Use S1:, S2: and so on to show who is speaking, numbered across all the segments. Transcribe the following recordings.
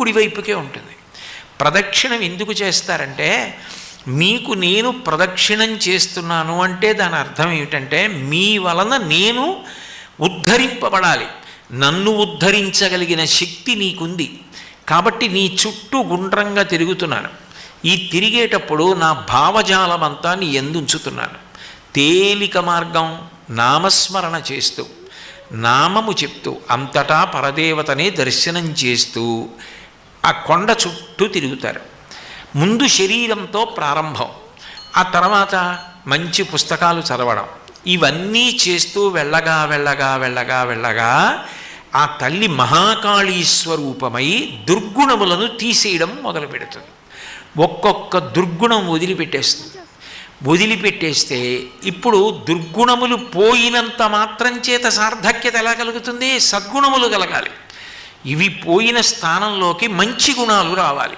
S1: కుడివైపుకే ఉంటుంది. ప్రదక్షిణం ఎందుకు చేస్తారంటే మీకు నేను ప్రదక్షిణం చేస్తున్నాను అంటే దాని అర్థం ఏమిటంటే మీ వలన నేను ఉద్ధరింపబడాలి. నన్ను ఉద్ధరించగలిగిన శక్తి నీకుంది. కాబట్టి నీ చుట్టూ గుండ్రంగా తిరుగుతున్నాను. ఈ తిరిగేటప్పుడు నా భావజాలం అంతా నీ ఎందుంచుతున్నాను. తేలిక మార్గం నామస్మరణ చేస్తూ నామము చెప్తూ అంతటా పరదేవతనే దర్శనం చేస్తూ ఆ కొండ చుట్టూ తిరుగుతారు. ముందు శరీరంతో ప్రారంభం ఆ తర్వాత మంచి పుస్తకాలు చదవడం. ఇవన్నీ చేస్తూ వెళ్ళగా వెళ్ళగా వెళ్ళగా వెళ్ళగా ఆ తల్లి మహాకాళీ స్వరూపమై దుర్గుణములను తీసేయడం మొదలు పెడుతుంది. ఒక్కొక్క దుర్గుణం వదిలిపెట్టేస్తుంది. వదిలిపెట్టేస్తే ఇప్పుడు దుర్గుణములు పోయినంత మాత్రం చేత సార్థక్యత ఎలా కలుగుతుంది? సద్గుణములు కలగాలి. ఇవి పోయిన స్థానంలోకి మంచి గుణాలు రావాలి.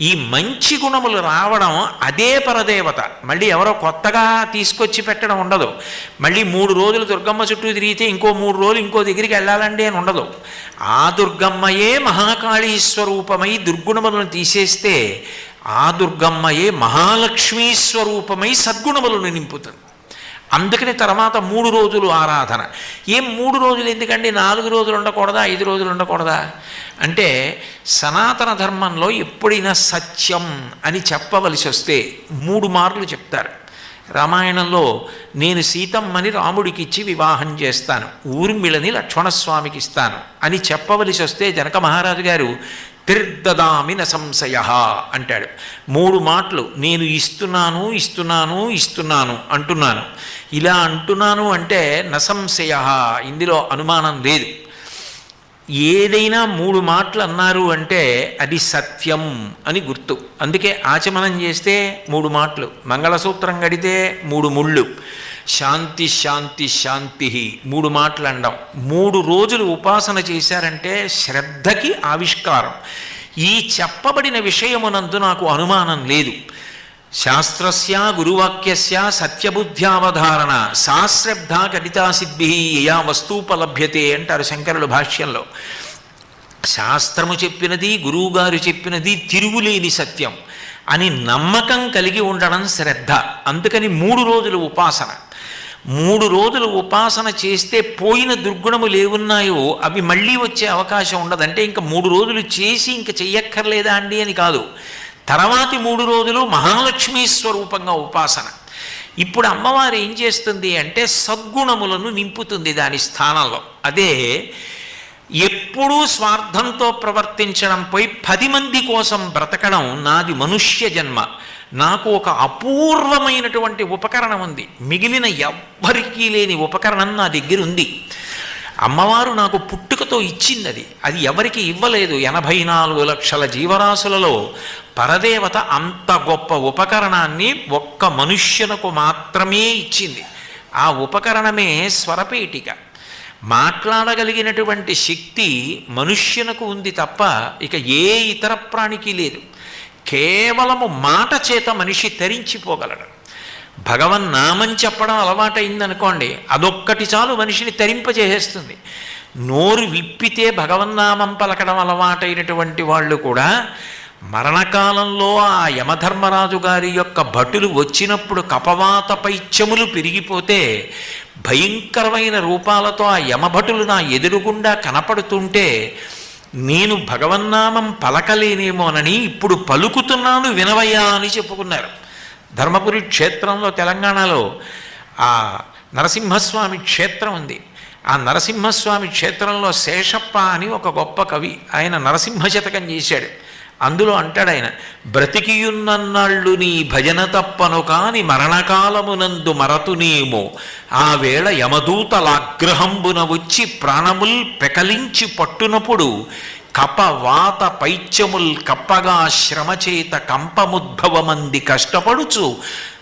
S1: ఈ మంచి గుణములు రావడం అదే పరదేవత. మళ్ళీ ఎవరో కొత్తగా తీసుకొచ్చి పెట్టడం ఉండదు. మళ్ళీ మూడు రోజులు దుర్గమ్మ చుట్టూ తిరిగితే ఇంకో మూడు రోజులు ఇంకో దగ్గరికి వెళ్ళాలండి అని ఉండదు. ఆ దుర్గమ్మయే మహాకాళీ స్వరూపమై దుర్గుణములను తీసేస్తే ఆ దుర్గమ్మయే మహాలక్ష్మీ స్వరూపమై సద్గుణములను నింపుతుంది. అందుకని తర్వాత మూడు రోజులు ఆరాధన. ఏం మూడు రోజులు ఎందుకండి? నాలుగు రోజులు ఉండకూడదా? ఐదు రోజులు ఉండకూడదా? అంటే సనాతన ధర్మంలో ఎప్పుడైనా సత్యం అని చెప్పవలసి వస్తే మూడు మార్లు చెప్తారు. రామాయణంలో నేను సీతమ్మని రాముడికి ఇచ్చి వివాహం చేస్తాను. ఊర్మిళని లక్ష్మణస్వామికి ఇస్తాను అని చెప్పవలసి వస్తే జనక మహారాజు గారు తిర్దదామి సంశయ అంటాడు. మూడు మాటలు నేను ఇస్తున్నాను ఇస్తున్నాను ఇస్తున్నాను అంటున్నాను. ఇలా అంటున్నాను అంటే నసంశయ ఇందులో అనుమానం లేదు. ఏదైనా మూడు మాటలు అన్నారు అంటే అది సత్యం అని గుర్తు. అందుకే ఆచమనం చేస్తే మూడు మాటలు మంగళసూత్రం గడితే మూడు ముళ్ళు. శాంతి శాంతి శాంతి మూడు మాటలు అండం. మూడు రోజులు ఉపాసన చేశారంటే శ్రద్ధకి ఆవిష్కారం. ఈ చెప్పబడిన విషయమునందు నాకు అనుమానం లేదు. శాస్త్రస్య గురువాక్యస్య సత్యబుద్ధ్యావధారణ సాశ్రద్ధ గణితాసిద్ధి యా వస్తూపలభ్యతే అంటారు శంకరుల భాష్యంలో. శాస్త్రము చెప్పినది గురువుగారు చెప్పినది తిరుగులేని సత్యం అని నమ్మకం కలిగి ఉండడం శ్రద్ధ. అందుకని మూడు రోజులు ఉపాసన. మూడు రోజులు ఉపాసన చేస్తే పోయిన దుర్గుణము లేవున్నాయో అవి మళ్ళీ వచ్చే అవకాశం ఉండదు. అంటే ఇంకా మూడు రోజులు చేసి ఇంకా చెయ్యక్కర్లేదా అండి అని కాదు. తర్వాతి మూడు రోజులు మహాలక్ష్మీ స్వరూపంగా ఉపాసన. ఇప్పుడు అమ్మవారు ఏం చేస్తుంది అంటే సద్గుణములను నింపుతుంది దాని స్థానంలో. అదే ఎప్పుడూ స్వార్థంతో ప్రవర్తించడం పోయి పది మంది కోసం బ్రతకడం నాది మనుష్య జన్మ. నాకు ఒక అపూర్వమైనటువంటి ఉపకరణం ఉంది. మిగిలిన ఎవ్వరికీ లేని ఉపకరణం నా దగ్గర ఉంది. అమ్మవారు నాకు పుట్టుకతో ఇచ్చింది అది. అది ఎవరికి ఇవ్వలేదు. ఎనభై నాలుగు లక్షల జీవరాశులలో పరదేవత అంత గొప్ప ఉపకరణాన్ని ఒక్క మనుష్యునకు మాత్రమే ఇచ్చింది. ఆ ఉపకరణమే స్వరపేటిక. మాట్లాడగలిగినటువంటి శక్తి మనుష్యునకు ఉంది తప్ప ఇక ఏ ఇతర ప్రాణికి లేదు. కేవలము మాట చేత మనిషి తరించిపోగలడు. భగవన్ నామం చెప్పడం అలవాటైందనుకోండి అదొక్కటి చాలు మనిషిని తరింపజేసేస్తుంది. నోరు విప్పితే భగవన్నామం పలకడం అలవాటైనటువంటి వాళ్ళు కూడా మరణకాలంలో ఆ యమధర్మరాజు గారి యొక్క భటులు వచ్చినప్పుడు కపవాత పైత్యములు పెరిగిపోతే భయంకరమైన రూపాలతో ఆ యమభటులు నా ఎదురుగుండా కనపడుతుంటే నేను భగవన్నామం పలకలేనేమోనని ఇప్పుడు పలుకుతున్నాను వినవయ్యా అని చెప్పుకున్నారు. ధర్మపురి క్షేత్రంలో తెలంగాణలో ఆ నరసింహస్వామి క్షేత్రం ఉంది. ఆ నరసింహస్వామి క్షేత్రంలో శేషప్ప అని ఒక గొప్ప కవి. ఆయన నరసింహ శతకం చేశాడు. అందులో అంటాడాయన బ్రతికియున్నన్నాళ్ళు నీ భజన తప్పను కాని మరణకాలమునందు మరతునేమో. ఆ వేళ యమదూతలాగ్రహంబున వచ్చి ప్రాణముల్ పెకలించి పట్టునప్పుడు కప వాత పైత్యముల్ కప్పగా శ్రమచేత కంపముద్భవమంది కష్టపడుచు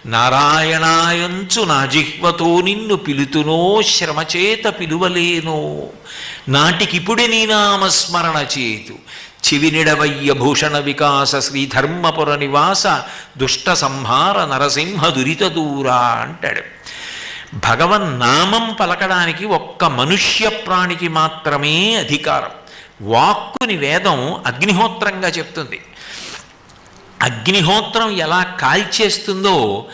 S1: నారాయణాయంచు నా జిహ్వతో నిన్ను పిలుతునో శ్రమచేత పిలువలేనో. నాటికిపుడి నీ నామస్మరణ చేతు. చివినిడవయ్య భూషణ వికాస శ్రీధర్మపుర నివాస దుష్ట సంహార నరసింహ దురిత దూరా అంటాడు. భగవన్ నామం పలకడానికి ఒక్క మనుష్య ప్రాణికి మాత్రమే అధికారం. వాక్కుని వేదం అగ్నిహోత్రంగా చెప్తుంది. అగ్నిహోత్రం ఎలా కాల్చేస్తుందో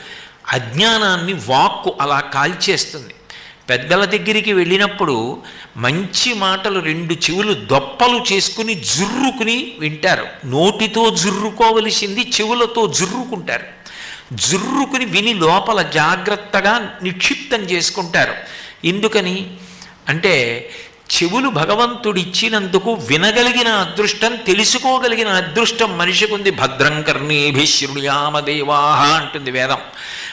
S1: అజ్ఞానాన్ని వాక్కు అలా కాల్చేస్తుంది. పెద్దల దగ్గరికి వెళ్ళినప్పుడు మంచి మాటలు రెండు చెవులు దొప్పలు చేసుకుని జుర్రుకుని వింటారు. నోటితో జుర్రుకోవలసింది చెవులతో జుర్రుకుంటారు. జుర్రుకుని విని లోపల జాగ్రత్తగా నిక్షిప్తం చేసుకుంటారు. ఎందుకని? అంటే చెవులు భగవంతుడిచ్చినందుకు వినగలిగిన అదృష్టం తెలుసుకోగలిగిన అదృష్టం మనిషికి ఉంది భద్రం కర్ణేభిశృణుయామదేవాహ అంటుంది వేదం.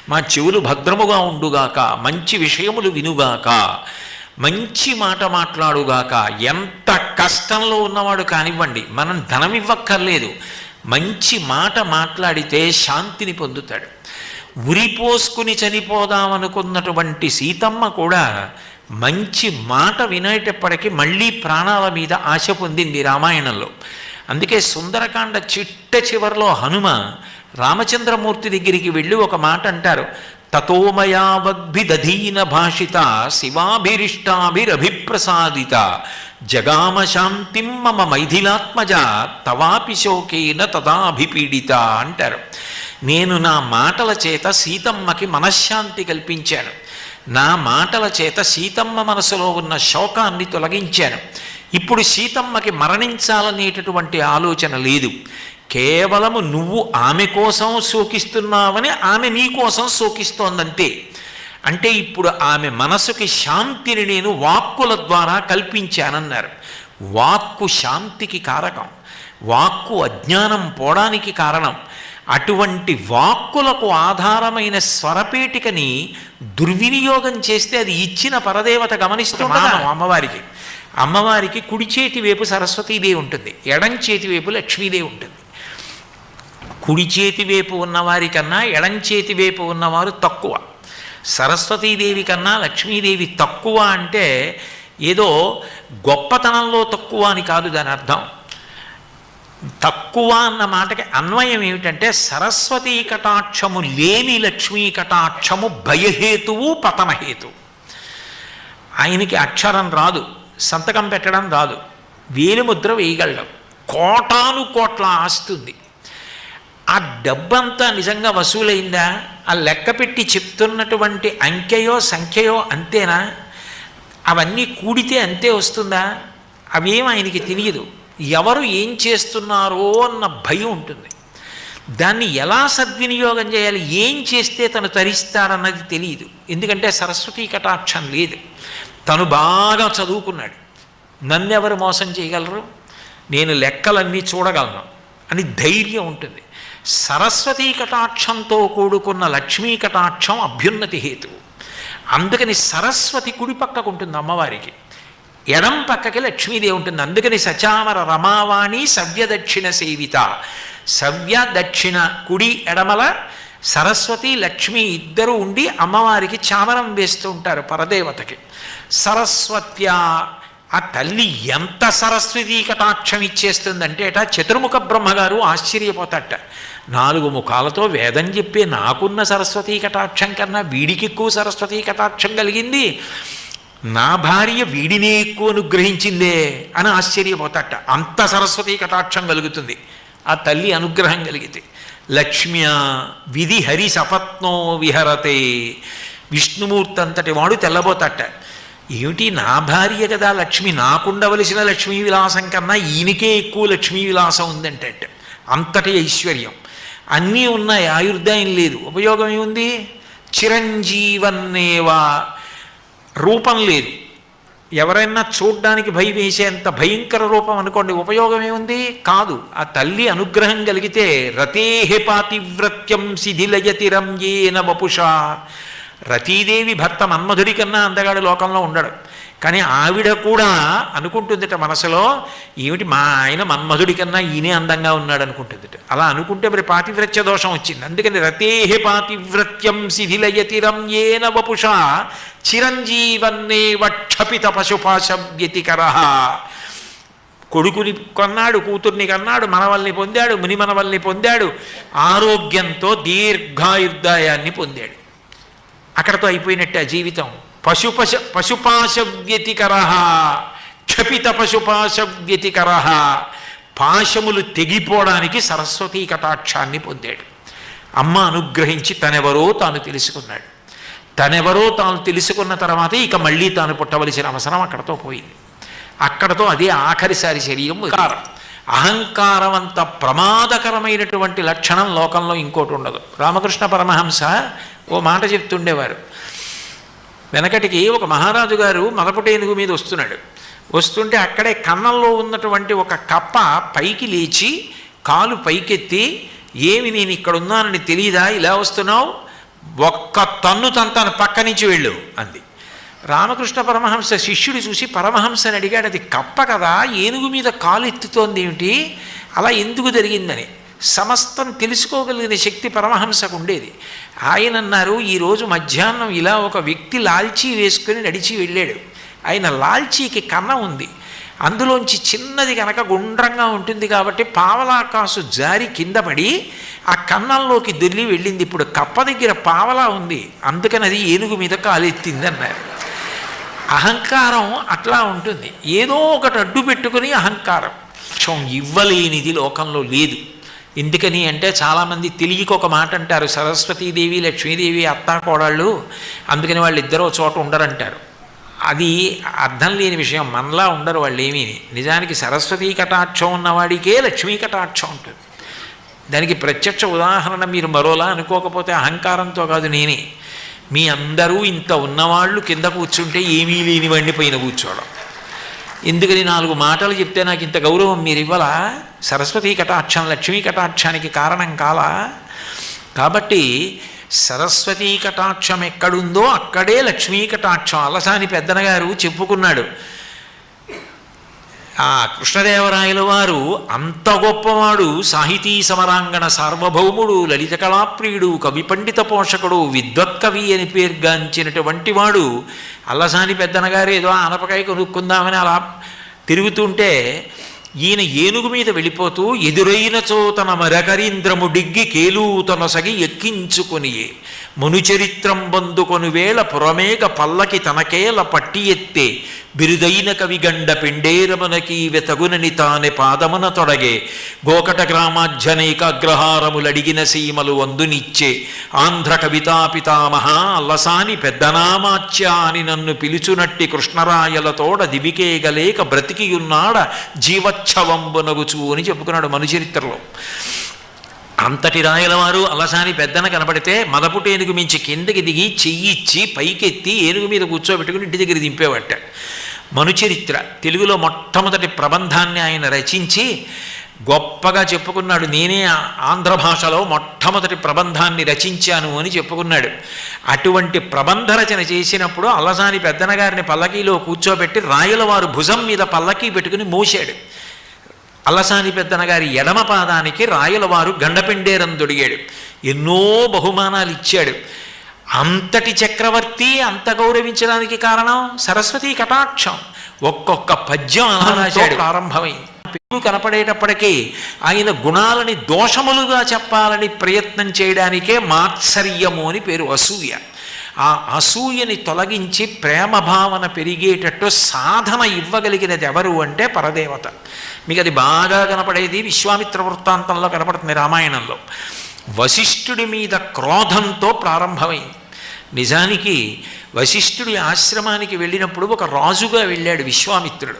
S1: మా చెవులు భద్రముగా ఉండుగాక మంచి విషయములు వినుగాక మంచి మాట మాట్లాడుగాక ఎంత కష్టంలో ఉన్నవాడు కానివ్వండి మనం ధనం ఇవ్వక్కర్లేదు మంచి మాట మాట్లాడితే శాంతిని పొందుతాడు. ఉరిపోసుకుని చనిపోదామనుకున్నటువంటి సీతమ్మ కూడా మంచి మాట వినేటప్పటికీ మళ్ళీ ప్రాణాల మీద ఆశ పొందింది రామాయణంలో. అందుకే సుందరకాండ చిట్ట చివరిలో హనుమ రామచంద్రమూర్తి దగ్గరికి వెళ్ళి ఒక మాట అంటారు. తతోమయావగ్భిదధీన భాషిత శివాభిరిష్టాభిరభిప్రసాదిత జగామ శాంతిం మమ మైథిలాత్మజ తవాపి శోకేన తదాభిపీడిత అంటారు. నేను నా మాటల చేత సీతమ్మకి మనశ్శాంతి కల్పించాను. నా మాటల చేత సీతమ్మ మనసులో ఉన్న శోకాన్ని తొలగించాను. ఇప్పుడు సీతమ్మకి మరణించాలనేటటువంటి ఆలోచన లేదు. కేవలము నువ్వు ఆమె కోసం శోకిస్తున్నావని ఆమె నీ కోసం శోకిస్తోందంతే అంటే ఇప్పుడు ఆమె మనసుకి శాంతిని నేను వాక్కుల ద్వారా కల్పించానన్నారు. వాక్కు శాంతికి కారకం. వాక్కు అజ్ఞానం పోవడానికి కారణం. అటువంటి వాక్కులకు ఆధారమైన స్వరపేటికని దుర్వినియోగం చేస్తే అది ఇచ్చిన పరదేవత గమనిస్తుందా అమ్మవారికి. అమ్మవారికి కుడి చేతి వైపు సరస్వతీదేవి ఉంటుంది. ఎడం చేతి వైపు లక్ష్మీదేవి ఉంటుంది. కుడి చేతి వైపు ఉన్నవారి కన్నా ఎడంచేతి వైపు ఉన్నవారు తక్కువ. సరస్వతీదేవి కన్నా లక్ష్మీదేవి తక్కువ అంటే ఏదో గొప్పతనంలో తక్కువ అని కాదు దాని అర్థం. తక్కువ అన్న మాటకి అన్వయం ఏమిటంటే సరస్వతీ కటాక్షము లేని లక్ష్మీ కటాక్షము భయహేతువు పతమహేతు. ఆయనకి అక్షరం రాదు సంతకం పెట్టడం రాదు వేలిముద్ర వేయగలడం. కోటాను కోట్ల ఆస్తుంది ఆ డబ్బంతా నిజంగా వసూలైందా? ఆ లెక్క పెట్టి చెప్తున్నటువంటి అంకెయో సంఖ్యయో అంతేనా? అవన్నీ కూడితే అంతే వస్తుందా? అవేం ఆయనకి తెలియదు. ఎవరు ఏం చేస్తున్నారో అన్న భయం ఉంటుంది. దాన్ని ఎలా సద్వినియోగం చేయాలి? ఏం చేస్తే తను తరిస్తాడన్నది తెలియదు. ఎందుకంటే సరస్వతీ కటాక్షం లేదు. తను బాగా చదువుకున్నాడు. నన్నెవరు మోసం చేయగలరు? నేను లెక్కలన్నీ చూడగలను అని ధైర్యం ఉంటుంది. సరస్వతీ కటాక్షంతో కూడుకున్న లక్ష్మీ కటాక్షం అభ్యున్నతి హేతువు అందుకని సరస్వతి కుడి పక్కకు ఉంటుంది అమ్మవారికి. ఎడం పక్కకి లక్ష్మీదేవి ఉంటుంది. అందుకని సచామర రమావాణి సవ్య దక్షిణ సేవిత. సవ్య దక్షిణ కుడి ఎడమల సరస్వతి లక్ష్మి ఇద్దరు ఉండి అమ్మవారికి చామరం వేస్తూ ఉంటారు పరదేవతకి. సరస్వత్యా ఆ తల్లి ఎంత సరస్వతీ కటాక్షం ఇచ్చేస్తుందంటే అట చతుర్ముఖ బ్రహ్మగారు ఆశ్చర్యపోతాట నాలుగు ముఖాలతో వేదం చెప్పే నాకున్న సరస్వతీ కటాక్షం కన్నా వీడికి ఎక్కువ సరస్వతీ కటాక్షం కలిగింది. నా భార్య వీడినే ఎక్కువ అనుగ్రహించిందే అని ఆశ్చర్యపోతాట. అంత సరస్వతీ కటాక్షం కలుగుతుంది. ఆ తల్లి అనుగ్రహం కలిగితే లక్ష్మ్య విధి హరి సపత్నో విహరతే. విష్ణుమూర్తి అంతటి వాడు తెల్లబోతాట. ఏమిటి నా భార్య కదా లక్ష్మి? నాకుండవలసిన లక్ష్మీ విలాసం కన్నా ఈయనకే ఎక్కువ లక్ష్మీ విలాసం ఉందంటే అంతటి ఐశ్వర్యం. అన్నీ ఉన్నాయి ఆయుర్దాయం లేదు. ఉపయోగం ఏముంది? చిరంజీవన్నేవా? రూపం లేదు. ఎవరైనా చూడ్డానికి భయం వేసేంత భయంకర రూపం అనుకోండి ఉపయోగం ఏముంది? కాదు. ఆ తల్లి అనుగ్రహం కలిగితే రతేహి పాతివ్రత్యం శిథిలయతి రంయేన వపుషా రతీదేవి భర్త మన్మధుడి కన్నా అందగాడు లోకంలో ఉండడు. కానీ ఆవిడ కూడా అనుకుంటుందిట మనసులో ఏమిటి మా ఆయన మన్మధుడి కన్నా ఈయనే అందంగా ఉన్నాడు అనుకుంటుందిట అలా అనుకుంటే మరి పాతివ్రత్య దోషం వచ్చింది. అందుకని రతేహే పాతివ్రత్యం శిథిలయతిరం ఏన వపుష చిరంజీవన్నే వక్షపిత పశుపాశ వ్యతికర కొడుకుని కొన్నాడు కూతుర్ని కన్నాడు మనవల్ని పొందాడు ముని మనవల్ని పొందాడు ఆరోగ్యంతో దీర్ఘాయుర్దాయాన్ని పొందాడు. అక్కడతో అయిపోయినట్టే ఆ జీవితం. పశుపశ పశుపాశ వ్యతికర క్షపిత పశుపాశ వ్యతికర పాశములు తెగిపోవడానికి సరస్వతీ కటాక్షాన్ని పొందాడు. అమ్మ అనుగ్రహించి తనెవరో తాను తెలుసుకున్నాడు. తనెవరో తాను తెలుసుకున్న తర్వాత ఇక మళ్ళీ తాను పుట్టవలసిన అవసరం అక్కడతో పోయింది. అక్కడతో అదే ఆఖరిసారి శరీరం అహంకారం అహంకారం. అంత ప్రమాదకరమైనటువంటి లక్షణం లోకంలో ఇంకోటి ఉండదు. రామకృష్ణ పరమహంస ఓ మాట చెప్తుండేవారు. వెనకటికి ఒక మహారాజు గారు మదపుటేనుగు మీద వస్తున్నాడు. వస్తుంటే అక్కడే కన్నంలో ఉన్నటువంటి ఒక కప్ప పైకి లేచి కాలు పైకెత్తి ఏమి నేను ఇక్కడ ఉన్నానని తెలియదా ఇలా వస్తున్నావు? ఒక్క తన్ను తంతాను పక్క నుంచి వెళ్ళు అంది. రామకృష్ణ పరమహంస శిష్యుడు చూసి పరమహంసని అడిగాడు అది కప్ప కదా? ఏనుగు మీద కాలు ఎత్తుతోంది ఏమిటి అలా ఎందుకు జరిగిందని? సమస్తం తెలుసుకోగలిగిన శక్తి పరమహంసకు ఉండేది ఆయన అన్నారు ఈరోజు మధ్యాహ్నం ఇలా ఒక వ్యక్తి లాల్చీ వేసుకుని నడిచి వెళ్ళాడు. ఆయన లాల్చీకి కన్నం ఉంది. అందులోంచి చిన్నది కనుక గుండ్రంగా ఉంటుంది కాబట్టి పావలాకాసు జారి కింద పడి ఆ కన్నంలోకి దొల్లి వెళ్ళింది. ఇప్పుడు కప్ప దగ్గర పావలా ఉంది. అందుకని అది ఏనుగు మీద కాలెత్తింది అన్నారు అహంకారం అట్లా ఉంటుంది. ఏదో ఒకటి అడ్డు పెట్టుకుని అహంకారం. క్షం ఇవ్వలేనిది లోకంలో లేదు. ఎందుకని అంటే చాలామంది తెలియక ఒక మాట అంటారు సరస్వతీదేవి లక్ష్మీదేవి అత్తా కోడళ్ళు అందుకని వాళ్ళు ఇద్దరు చోట ఉండరంటారు. అది అర్థం లేని విషయం మనలా ఉండరు వాళ్ళు ఏమీ నిజానికి సరస్వతీ కటాక్షం ఉన్నవాడికే లక్ష్మీ కటాక్షం ఉంటుంది. దానికి ప్రత్యక్ష ఉదాహరణ మీరు మరోలా అనుకోకపోతే అహంకారంతో కాదు నేనే. మీ అందరూ ఇంత ఉన్నవాళ్ళు కింద కూర్చుంటే ఏమీ లేనివండి పైన కూర్చోవడం. ఎందుకని నాలుగు మాటలు చెప్తే నాకు ఇంత గౌరవం మీరు ఇవ్వాలా? సరస్వతీ కటాక్షం లక్ష్మీ కటాక్షానికి కారణం కాలా? కాబట్టి సరస్వతీ కటాక్షం ఎక్కడుందో అక్కడే లక్ష్మీ కటాక్షం. అలసాని పెద్దనగారు చెప్పుకున్నాడు. ఆ కృష్ణదేవరాయల వారు అంత గొప్పవాడు సాహితీ సమరాంగణ సార్వభౌముడు లలిత కళాప్రియుడు కవి పండిత పోషకుడు విద్వత్కవి అని పేర్గాంచినటువంటి వాడు అల్లసాని పెద్దనగారు ఏదో ఆనపకాయ కొనుక్కుందామని అలా తిరుగుతుంటే ఈయన ఏనుగు మీద వెళ్ళిపోతూ ఎదురైన చోతన మరకరీంద్రము డిగ్గి కేలూతన సగి ఎక్కించుకొనియే మనుచరిత్రం బందుకొను వేళ పురమేగ పల్లకి తనకేల పట్టి ఎత్తే బిరుదైన కవిగండ పిండేరమునకి వెతగునని తానె పాదమున తొడగే గోకట గ్రామాధ్యనేకాగ్రహారములడిగిన సీమలు అందునిచ్చే ఆంధ్ర కవితా పితామహ అల్లసాని పెద్దనామాచ్య అని నన్ను పిలుచునట్టి కృష్ణరాయలతోడ దివికేగలేక బ్రతికియున్నాడ జీవచ్ఛవంబునగుచు అని చెప్పుకున్నాడు మనుచరిత్రలో. అంతటి రాయలవారు అలసాని పెద్దన కనబడితే మదపుట ఏనుగు మించి కిందకి దిగి చెయ్యిచ్చి పైకెత్తి ఏనుగు మీద కూర్చోబెట్టుకుని ఇంటి దగ్గర దింపేవట. మనుచరిత్ర. తెలుగులో మొట్టమొదటి ప్రబంధాన్ని ఆయన రచించి గొప్పగా చెప్పుకున్నాడు. నేనే ఆంధ్ర భాషలో మొట్టమొదటి ప్రబంధాన్ని రచించాను అని చెప్పుకున్నాడు. అటువంటి ప్రబంధ రచన చేసినప్పుడు అల్లసాని పెద్దనగారిని పల్లకీలో కూర్చోబెట్టి రాయలవారు భుజం మీద పల్లకీ పెట్టుకుని మోసాడు అల్లసాని పెద్దన గారి ఎడమ పాదానికి రాయలవారు గండపిండేరం దొడిగాడు ఎన్నో బహుమానాలు ఇచ్చాడు. అంతటి చక్రవర్తి అంత గౌరవించడానికి కారణం సరస్వతీ కటాక్షం. ఒక్కొక్క పద్యం అలా రాశాడు. ప్రారంభమైంది. పేరు కనపడేటప్పటికీ ఆయన గుణాలని దోషములుగా చెప్పాలని ప్రయత్నం చేయడానికే మాత్సర్యము అని పేరు అసూయ ఆ అసూయని తొలగించి ప్రేమ భావన పెరిగేటట్టు సాధన ఇవ్వగలిగినది ఎవరు అంటే పరదేవత. మీకు అది బాగా కనపడేది విశ్వామిత్ర వృత్తాంతంలో కనపడుతుంది రామాయణంలో. వశిష్ఠుడి మీద క్రోధంతో ప్రారంభమైంది. నిజానికి వశిష్ఠుడి ఆశ్రమానికి వెళ్ళినప్పుడు ఒక రాజుగా వెళ్ళాడు విశ్వామిత్రుడు.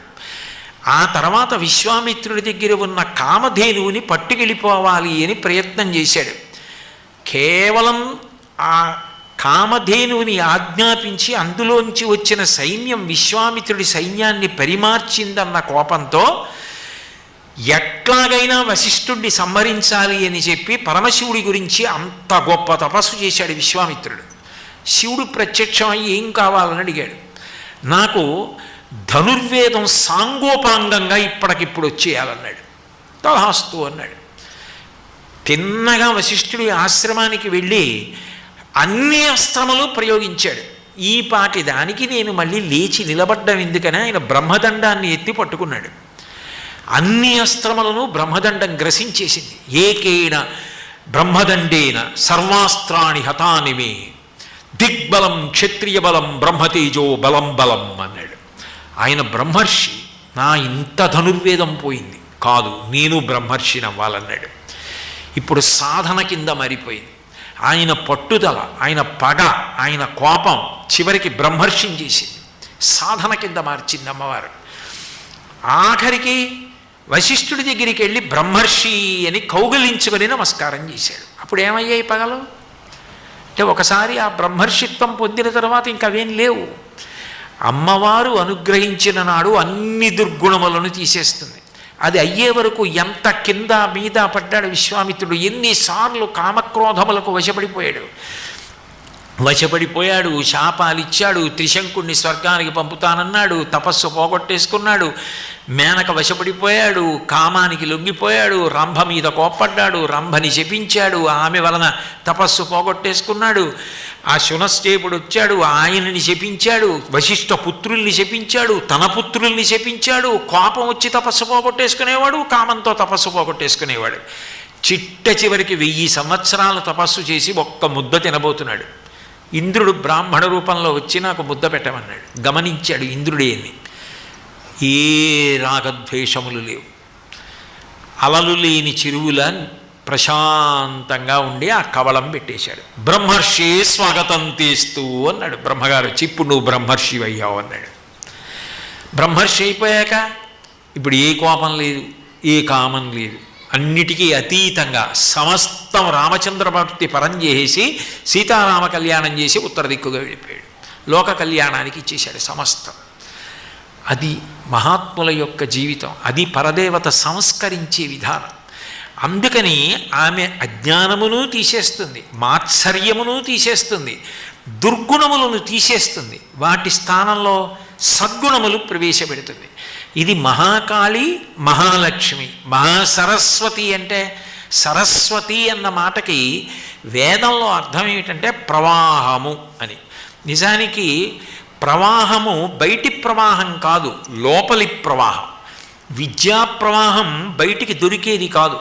S1: ఆ తర్వాత విశ్వామిత్రుడి దగ్గర ఉన్న కామధేనువుని పట్టుకెళ్ళిపోవాలి అని ప్రయత్నం చేశాడు. కేవలం ఆ కామధేనువుని ఆజ్ఞాపించి అందులోంచి వచ్చిన సైన్యం విశ్వామిత్రుడి సైన్యాన్ని పరిమార్చిందన్న కోపంతో ఎట్లాగైనా వశిష్ఠుడిని సంహరించాలి అని చెప్పి పరమశివుడి గురించి అంత గొప్ప తపస్సు చేశాడు విశ్వామిత్రుడు. శివుడు ప్రత్యక్షమై ఏం కావాలని అడిగాడు. నాకు ధనుర్వేదం సాంగోపాంగంగా ఇప్పటికిప్పుడు వచ్చేయాలన్నాడు. తహాస్తు అన్నాడు. తిన్నగా వశిష్ఠుడి ఆశ్రమానికి వెళ్ళి అన్ని అస్త్రములు ప్రయోగించాడు. ఈ పాటి దానికి నేను మళ్ళీ లేచి నిలబడ్డం ఎందుకని ఆయన బ్రహ్మదండాన్ని ఎత్తి పట్టుకున్నాడు. అన్ని అస్త్రములను బ్రహ్మదండం గ్రసించేసింది. ఏకేన బ్రహ్మదండేన సర్వాస్త్రాణి హతానిమే దిగ్బలం క్షత్రియ బలం బ్రహ్మతేజో బలం బలం అన్నాడు. ఆయన బ్రహ్మర్షి నా ఇంత ధనుర్వేదం పోయింది. కాదు నేను బ్రహ్మర్షిని అవ్వాలన్నాడు. ఇప్పుడు సాధన కింద మారిపోయింది. ఆయన పట్టుదల ఆయన పగ ఆయన కోపం చివరికి బ్రహ్మర్షిని చేసింది సాధన కింద మార్చింది అమ్మవారు. ఆఖరికి వశిష్ఠుడి దగ్గరికి వెళ్ళి బ్రహ్మర్షి అని కౌగలించుకొని నమస్కారం చేశాడు. అప్పుడు ఏమయ్యాయి పగలు? అంటే ఒకసారి ఆ బ్రహ్మర్షిత్వం పొందిన తర్వాత ఇంకవేం లేవు. అమ్మవారు అనుగ్రహించిన నాడు అన్ని దుర్గుణములను తీసేస్తుంది. అది అయ్యే వరకు ఎంత కింద మీద పడ్డాడు విశ్వామిత్రుడు. ఎన్నిసార్లు కామక్రోధములకు వశపడిపోయాడు. వశపడిపోయాడు శాపాలు ఇచ్చాడు త్రిశంకుణ్ణి స్వర్గానికి పంపుతానన్నాడు తపస్సు పోగొట్టేసుకున్నాడు మేనక వశపడిపోయాడు కామానికి లొంగిపోయాడు రంభ మీద కోప్పడ్డాడు రంభని శపించాడు ఆమె వలన తపస్సు పోగొట్టేసుకున్నాడు. ఆ శునశ్చేపుడు వచ్చాడు ఆయనని శపించాడు వశిష్ఠ పుత్రుల్ని శపించాడు తన పుత్రుల్ని శపించాడు కోపం వచ్చి తపస్సు పోగొట్టేసుకునేవాడు కామంతో తపస్సు పోగొట్టేసుకునేవాడు. చిట్ట చివరికి వెయ్యి సంవత్సరాల తపస్సు చేసి ఒక్క ముద్ద తినబోతున్నాడు. ఇంద్రుడు బ్రాహ్మణ రూపంలో వచ్చి నాకు ముద్ద పెట్టమన్నాడు. గమనించాడు ఇంద్రుడేని ఏ రాగద్వేషములు లేవు. అలలు లేని చెరువుల ప్రశాంతంగా ఉండి ఆ కవలం పెట్టేశాడు. బ్రహ్మర్షి స్వాగతం తీస్తూ అన్నాడు. బ్రహ్మగారు వచ్చి ఇప్పుడు నువ్వు బ్రహ్మర్షి అయ్యావు అన్నాడు. బ్రహ్మర్షి అయిపోయాక ఇప్పుడు ఏ కోపం లేదు ఏ కామం లేదు. అన్నిటికీ అతీతంగా సమస్తం రామచంద్రమూర్తి పరం చేసి సీతారామ కళ్యాణం చేసి ఉత్తర దిక్కుగా వెళ్ళిపోయాడు. లోక కళ్యాణానికి ఇచ్చేశాడు సమస్తం. అది మహాత్ముల యొక్క జీవితం. అది పరదేవత సంస్కరించే విధానం. అందుకని ఆమె అజ్ఞానమును తీసేస్తుంది మాత్సర్యమును తీసేస్తుంది దుర్గుణములను తీసేస్తుంది. వాటి స్థానంలో సద్గుణములు ప్రవేశపెడుతుంది. ఇది మహాకాళి మహాలక్ష్మి. మహాసరస్వతి అంటే సరస్వతి అన్న మాటకి వేదంలో అర్థం ఏమిటంటే ప్రవాహము అని. నిజానికి ప్రవాహము బయటి ప్రవాహం కాదు లోపలి ప్రవాహం. విద్యా ప్రవాహం బయటికి దొరికేది కాదు.